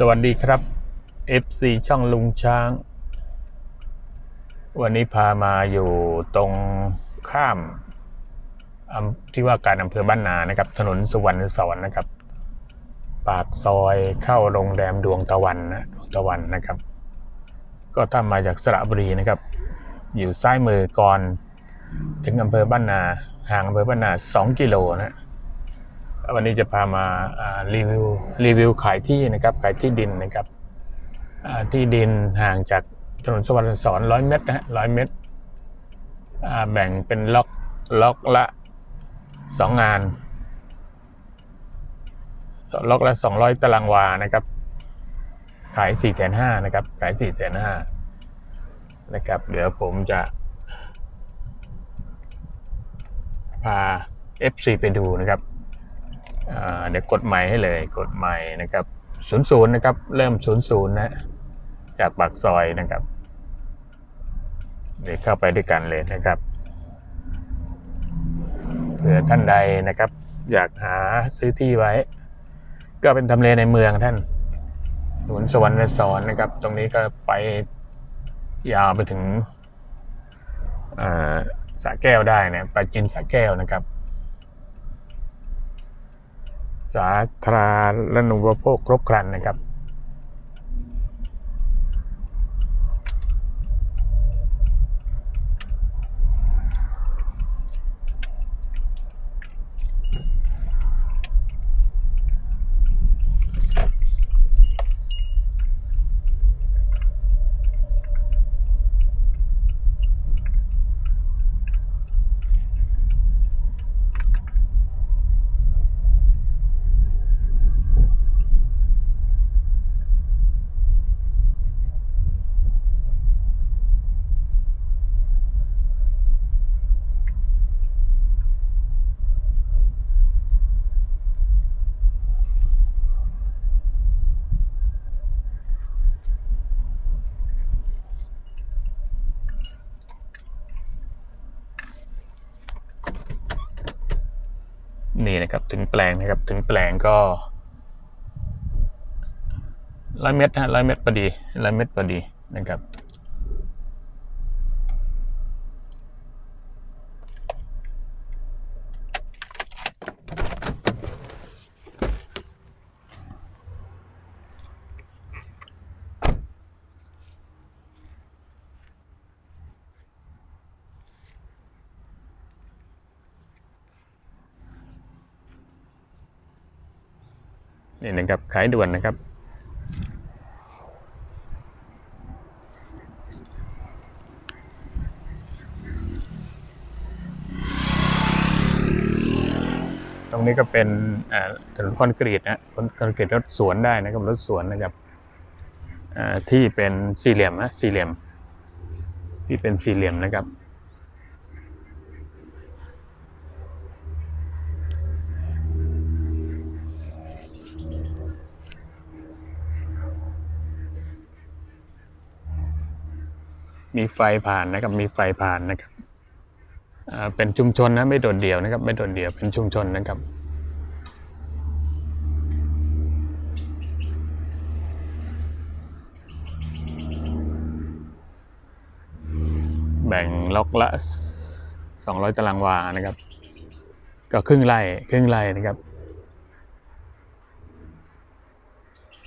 สวัสดีครับ FC ช่องลุงช้าง วันนี้พามาอยู่ตรงข้ามที่ว่าการอำเภอบ้านนานะครับ ถนนสุวรรณสอนนะครับ ปากซอยเข้าโรงแรมดวงตะวันนะดวงตะวันนะครับ ก็ถ้ามาจากสระบุรีนะครับ อยู่ซ้ายมือก่อน ถึงอำเภอบ้านนาห่างอำเภอบ้านนา 2 กิโลนะ วันนี้จะพามารีวิวรีวิวขายที่นะครับขายที่ดินนะครับที่ดินห่างจากถนนสวรรณสอนร้อยเมตรนะฮะร้อยเมตรแบ่งเป็นล็อกล็อกละสองงานล็อกละสองร้อยตารางวานะครับ ขายสี่แสนห้านะครับ ขายสี่แสนห้านะครับ เดี๋ยวผมจะ พา FC ไปดูนะครับ เดี๋ยวกดใหม่ให้เลยกดใหม่นะครับศูนย์ศูนย์นะครับ เริ่มศูนย์ศูนย์นะจากปากซอยนะครับเดี๋ยวเข้าไปด้วยกันเลยนะครับเผื่อท่านใดนะครับ อยากหาซื้อที่ไว้ ก็เป็นทำเลในเมืองท่านถนนสวรรณสอนนะครับ ตรงนี้ก็ไปยาวไปถึงอ่าสระแก้วได้นะไปกินสระแก้วนะครับ สาธารณูปโภคครบครันนะครับ นี่นะครับถึงแปลงนะครับถึงแปลงก็ร้อยเมตรฮะร้อยเมตรพอดีร้อยเมตรพอดีนะครับ นี่นะครับขายด่วนนะครับ ตรงนี้ก็เป็นถนนคอนกรีตนะคอนกรีตรถสวนได้นะครับรถสวนนะครับที่เป็นสี่เหลี่ยมนะสี่เหลี่ยม ที่เป็นสี่เหลี่ยมนะครับ มีไฟผ่านนะครับ มีไฟผ่านนะครับเป็นชุมชนนะไม่โดดเดี่ยวนะครับ ไม่โดดเดี่ยวเป็นชุมชนนะครับแบ่งล็อกละสองร้อยตารางวานะครับ ก็ครึ่งไร่ครึ่งไร่นะครับ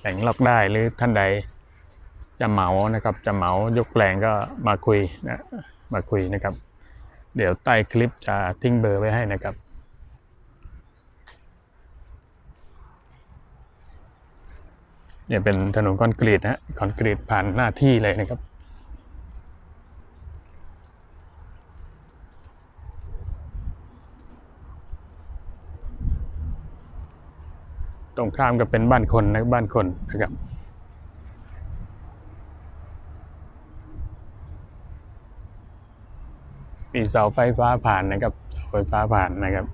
แบ่งล็อกได้หรือท่านใด จะเหมานะครับจะเหมายกแปลงก็มาคุยนะมาคุยนะครับ เดี๋ยวใต้คลิปจะทิ้งเบอร์ไว้ให้นะครับเนี่ยเป็นถนนคอนกรีตนะฮะคอนกรีตผ่านหน้าที่เลยนะครับ ตรงข้ามก็เป็นบ้านคนนะบ้านคนนะครับีเสาไฟฟ้าผ่านนะครับเสาไฟฟ้าผ่านนะครับ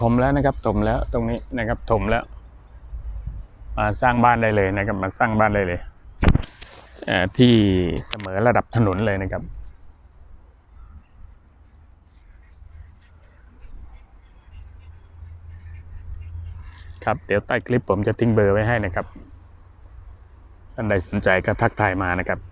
ถมแล้วนะครับถมแล้วตรงนี้นะครับถมแล้ว มาสร้างบ้านได้เลยนะครับ มาสร้างบ้านได้เลยที่เสมอระดับถนนเลยนะครับครับเดี๋ยวใต้คลิปผมจะทิ้งเบอร์ไว้ให้นะครับท่านใดสนใจก็ทักทายมานะครับ